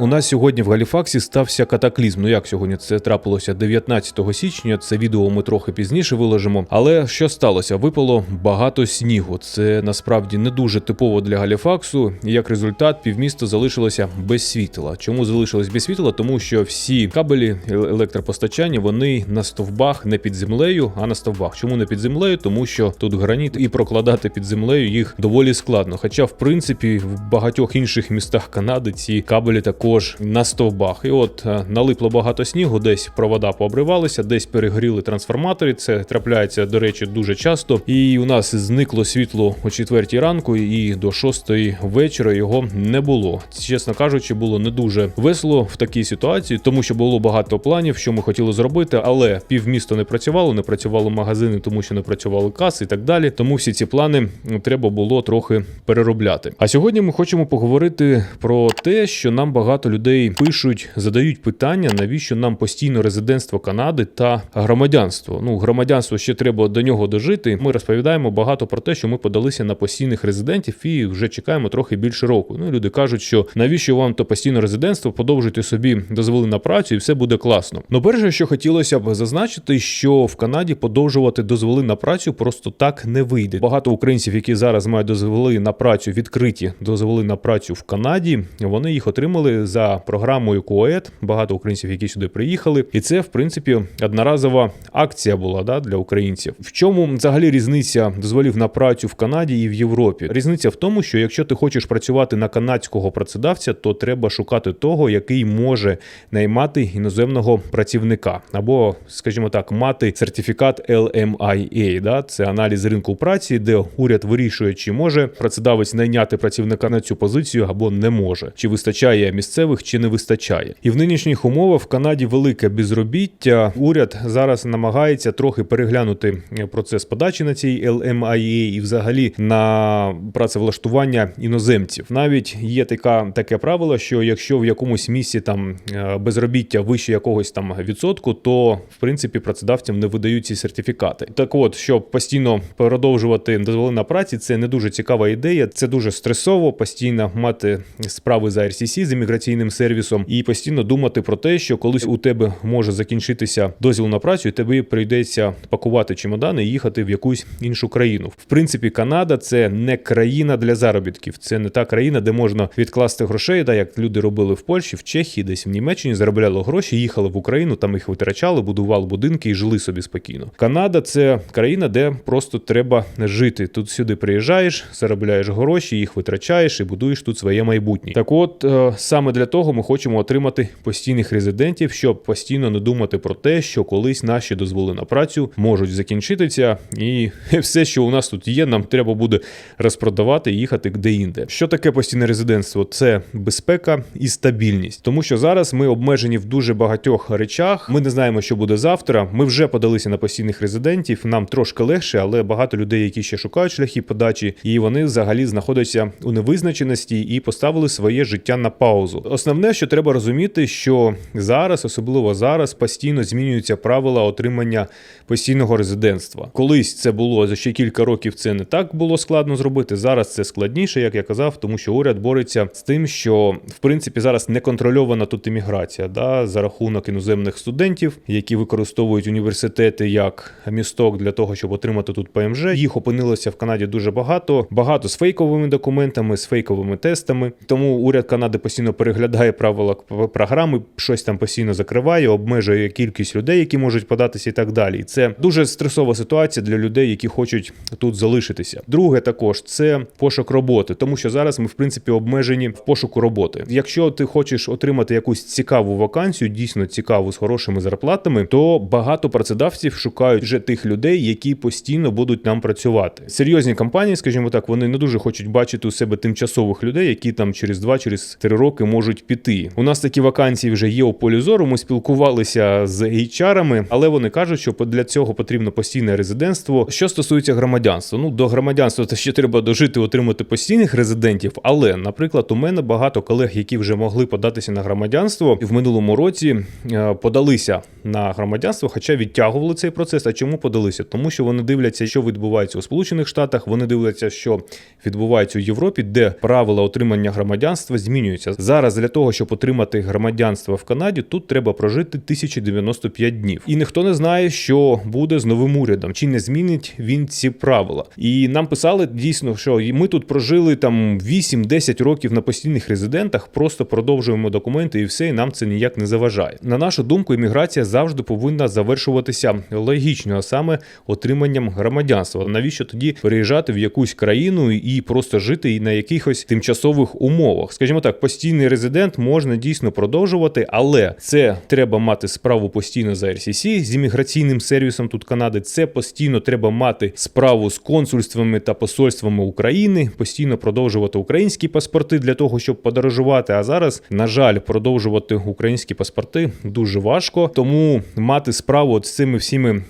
У нас сьогодні в Галіфаксі стався катаклізм. Ну як сьогодні це трапилося 19 січня. Це відео ми трохи пізніше виложимо. Але що сталося? Випало багато снігу. Це насправді не дуже типово для Галіфаксу. Як результат, півміста залишилося без світла. Чому залишилось без світла? Тому що всі кабелі електропостачання вони на стовбах не під землею, а на стовбах. Чому не під землею? Тому що тут граніт і прокладати під землею їх доволі складно. Хоча, в принципі, в багатьох інших містах Канади ці кабелі також на стовбах. І от е, налипло багато снігу, десь провода пообривалися, десь перегоріли трансформатори. Це трапляється, до речі, дуже часто. І у нас зникло світло о четвертій ранку, і до шостої вечора його не було. Чесно кажучи, було не дуже весело в такій ситуації, тому що було багато планів, що ми хотіли зробити, але півміста не працювало, не працювали магазини, тому що не працювали каси і так далі. Тому всі ці плани треба було трохи переробляти. А сьогодні ми хочемо поговорити про те, що нам багато людей пишуть, задають питання, навіщо нам постійно резидентство Канади та громадянство. Ну, громадянство ще треба до нього дожити. Ми розповідаємо багато про те, що ми подалися на постійних резидентів і вже чекаємо трохи більше року. Ну, люди кажуть, що навіщо вам то постійне резидентство, подовжуйте собі дозволи на працю, і все буде класно. Ну, перше, що хотілося б зазначити, що в Канаді подовжувати дозволи на працю просто так не вийде. Багато українців, які зараз мають дозволи на працю, відкриті дозволи на працю в Канаді, вони їх отримали за програмою КОЕД. Багато українців, які сюди приїхали, і це в принципі одноразова акція була да, для українців. В чому взагалі різниця дозволів на працю в Канаді і в Європі? Різниця в тому, що якщо ти хочеш працювати на канадського працедавця, то треба шукати того, який може наймати іноземного працівника, або, скажімо так, мати сертифікат LMIA, да, це аналіз ринку праці, де уряд вирішує, чи може працедавець найняти працівника на цю позицію або не може, чи вистачає місцевих, чи не вистачає. І в нинішніх умовах в Канаді велике безробіття. Уряд зараз намагається трохи переглянути е, процес подачі на цій LMIA і взагалі на працевлаштування іноземців. Навіть є така таке правило, що якщо в якомусь місці там е, безробіття вище якогось там відсотку, то в принципі працедавцям не видають ці сертифікати. Так от, щоб постійно продовжувати дозволи на праці, це не дуже цікава ідея. Це дуже стресово, постійно мати справи за RCC, з імміграційним сервісом, і постійно думати про те, що колись у тебе може закінчитися дозвіл на працю, і тобі прийдеться пакувати чемодани і їхати в якусь іншу країну. В принципі, Канада це не країна для заробітків, це не та країна, де можна відкласти грошей, да, як люди робили в Польщі, в Чехії, десь в Німеччині, заробляли гроші, їхали в Україну, там їх витрачали, будували будинки і жили собі спокійно. Канада це країна, де просто треба жити. Тут сюди приїжджаєш, заробляєш гроші, їх витрачаєш і будуєш тут своє майбутнє. Так, от е, саме для того ми хочемо отримати постійних резидентів, щоб постійно не думати про те, що колись наші дозволи на працю можуть закінчитися, і все, що у нас тут є, нам треба буде розпродавати і їхати де-інде. Що таке постійне резидентство? Це безпека і стабільність, тому що зараз ми обмежені в дуже багатьох речах. Ми не знаємо, що буде завтра. Ми вже подалися на постійних резидентів. Нам трошки легше, але багато людей, які ще шукають шляхи подачі, і вони взагалі знаходяться у невизначеності і поставили своє життя на паузу. Основне, що треба розуміти, що зараз, особливо зараз, постійно змінюються правила отримання постійного резидентства. Колись це було за ще кілька років. Це не так було складно зробити. Зараз це складніше, як я казав, тому що уряд бореться з тим, що в принципі зараз не контрольована тут імміграція, да, за рахунок іноземних студентів, які використовують університети як місток для того, щоб отримати тут ПМЖ. Їх опинилося в Канаді дуже багато, багато з фейковими документами, з фейковими тестами. Тому уряд Канади постійно переглядає правила програми, щось там постійно закриває, обмежує кількість людей, які можуть податися, і так далі. Це дуже стресова ситуація для людей, які хочуть тут залишитися. Друге, також це пошук роботи, тому що зараз ми в принципі обмежені в пошуку роботи. Якщо ти хочеш отримати якусь цікаву вакансію, дійсно цікаву з хорошими зарплатами, то багато працедавців шукають вже тих людей, які постійно будуть нам працювати. Серйозні компанії, скажімо так, вони не дуже хочуть бачити у себе тимчасових людей, які там через 2 через 3 роки можуть піти. У нас такі вакансії вже є у полі зору. Ми спілкувалися з HR-ами, але вони кажуть, що для цього потрібно постійне резидентство. Що стосується громадянства, ну до громадянства це ще треба дожити, отримати постійних резидентів. Але, наприклад, у мене багато колег, які вже могли податися на громадянство в минулому році, е, подалися на громадянство, хоча відтягували цей процес. А чому подалися? Тому що вони дивляться, що відбувається у Сполучених Штатах. Вони дивляться, що відбувається у Європі, де правила отримання громадянства змінюються. Зараз зараз для того, щоб отримати громадянство в Канаді, тут треба прожити 1095 днів. І ніхто не знає, що буде з новим урядом, чи не змінить він ці правила. І нам писали дійсно, що ми тут прожили там 8-10 років на постійних резидентах, просто продовжуємо документи і все, і нам це ніяк не заважає. На нашу думку, імміграція завжди повинна завершуватися логічно, а саме отриманням громадянства. Навіщо тоді переїжджати в якусь країну і просто жити на якихось тимчасових умовах? Скажімо так, постійний резидент можна дійсно продовжувати, але це треба мати справу постійно за RCC, з імміграційним сервісом тут Канади. Це постійно треба мати справу з консульствами та посольствами України, постійно продовжувати українські паспорти для того, щоб подорожувати. А зараз, на жаль, продовжувати українські паспорти дуже важко, тому мати справу от з цими всіми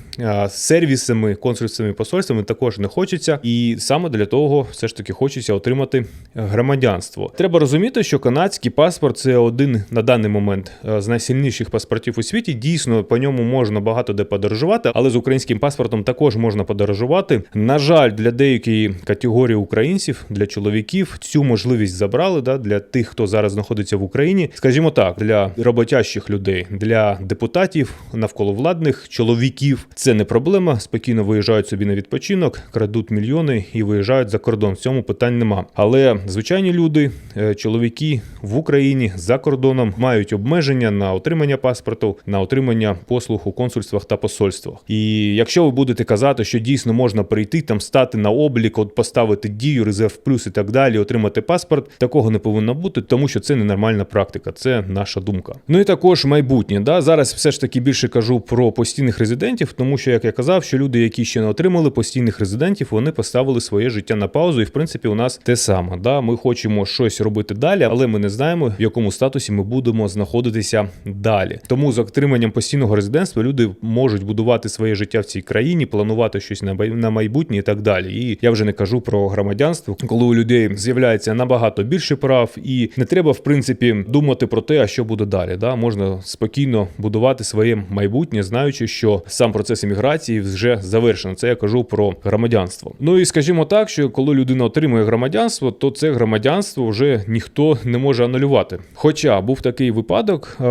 сервісами, консульствами, посольствами також не хочеться, і саме для того все ж таки хочеться отримати громадянство. Треба розуміти, що канадський паспорт це один на даний момент е, з найсильніших паспортів у світі. Дійсно, по ньому можна багато де подорожувати, але з українським паспортом також можна подорожувати. На жаль, для деякої категорії українців, для чоловіків цю можливість забрали. Да, для тих, хто зараз знаходиться в Україні, скажімо так, для роботящих людей, для депутатів, навколовладних чоловіків. Це не проблема. Спокійно виїжджають собі на відпочинок, крадуть мільйони і виїжджають за кордон. В цьому питань нема. Але звичайні люди, е, чоловіки в Україні за кордоном мають обмеження на отримання паспорту, на отримання послуг у консульствах та посольствах. І якщо ви будете казати, що дійсно можна прийти там, стати на облік, от поставити дію, резерв плюс і так далі, отримати паспорт, такого не повинно бути, тому що це ненормальна практика, це наша думка. Ну і також майбутнє. Да? Зараз все ж таки більше кажу про постійних резидентів, тому що, як я казав, що люди, які ще не отримали постійних резидентів, вони поставили своє життя на паузу, і в принципі у нас те саме. Да? Ми хочемо щось робити далі, але ми не знаємо, в якому статусі ми будемо знаходитися далі. Тому з отриманням постійного резидентства люди можуть будувати своє життя в цій країні, планувати щось на майбутнє і так далі. І я вже не кажу про громадянство, коли у людей з'являється набагато більше прав, і не треба, в принципі, думати про те, а що буде далі. Да? Можна спокійно будувати своє майбутнє, знаючи, що сам процес імміграції вже завершено. Це я кажу про громадянство. Ну і скажімо так, що коли людина отримує громадянство, то це громадянство вже ніхто не може анулювати. Хоча був такий випадок е,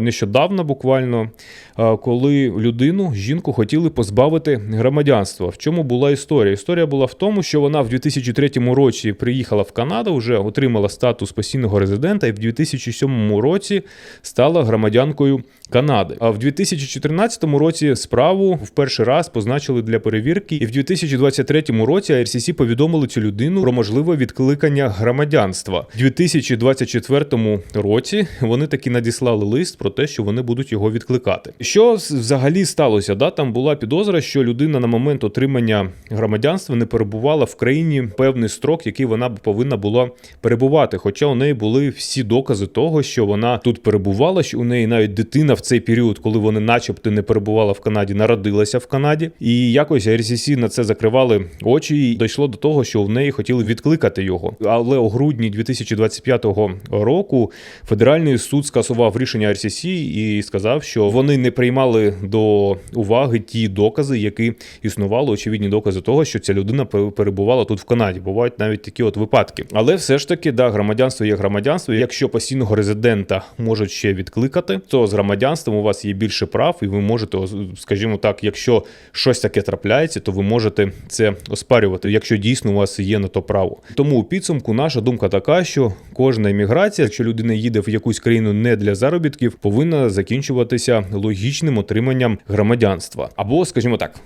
нещодавно, буквально, е, коли людину, жінку, хотіли позбавити громадянства. В чому була історія? Історія була в тому, що вона в 2003 році приїхала в Канаду, вже отримала статус постійного резидента, і в 2007 році стала громадянкою Канади. А в 2014 році справу в перший раз позначили для перевірки, і в 2023 році IRCC повідомили цю людину про можливе відкликання громадянства. В 2024 році вони таки надіслали лист про те, що вони будуть його відкликати. Що взагалі сталося? Да, там була підозра, що людина на момент отримання громадянства не перебувала в країні певний строк, який вона повинна була перебувати. Хоча у неї були всі докази того, що вона тут перебувала, що у неї навіть дитина в цей період, коли вони, начебто, не перебувала в Канаді, народилася в Канаді. І якось RCC на це закривали очі, і дійшло до того, що в неї хотіли відкликати його. Але у грудні 2025 року федеральний суд скасував рішення RCC і сказав, що вони не приймали до уваги ті докази, які існували, очевидні докази того, що ця людина пер- перебувала тут в Канаді. Бувають навіть такі от випадки. Але все ж таки, да, громадянство є громадянство. Якщо постійного резидента можуть ще відкликати, то з громадянством у вас є більше прав, і ви можете, скажімо так, якщо щось таке трапляється, то ви можете це оспарювати, якщо дійсно у вас є на то право. Тому у підсумку наша думка така, що кожна імміграція, якщо людина їде в якусь країну не для заробітків, повинна закінчуватися логічним отриманням громадянства або, скажімо так,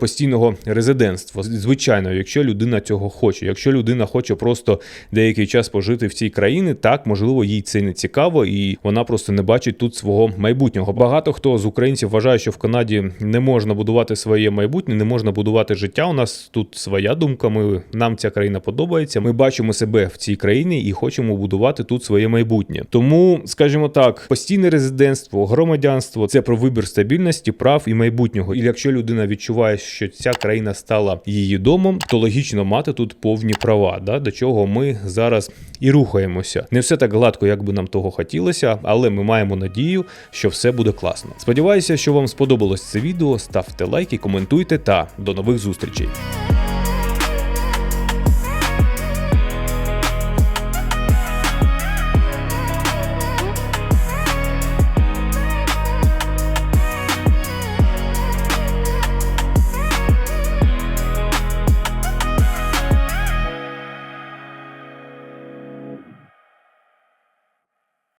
постійного резидентства. Звичайно, якщо людина цього хоче. Якщо людина хоче просто деякий час пожити в цій країні, так можливо, їй це не цікаво, і вона просто не бачить тут свого майбутнього. Багато хто з українців вважає, що в Канаді не можна будувати своє майбутнє, не можна будувати життя. У нас тут своя думка. Ми нам ця країна подобається. Ми бачимо себе в цій країні і хочемо будувати тут своє майбутнє. Тому, скажімо так, постійне резидентство, громадянство це про вибір стабільності, прав і майбутнього. І якщо людина відчуває, що ця країна стала її домом, то логічно мати тут повні права, да, до чого ми зараз і рухаємося. Не все так гладко, як би нам того хотілося, але ми маємо надію, що все буде класно. Сподіваюся, що вам сподобалось це Ставте лайки, коментуйте та до нових зустрічей.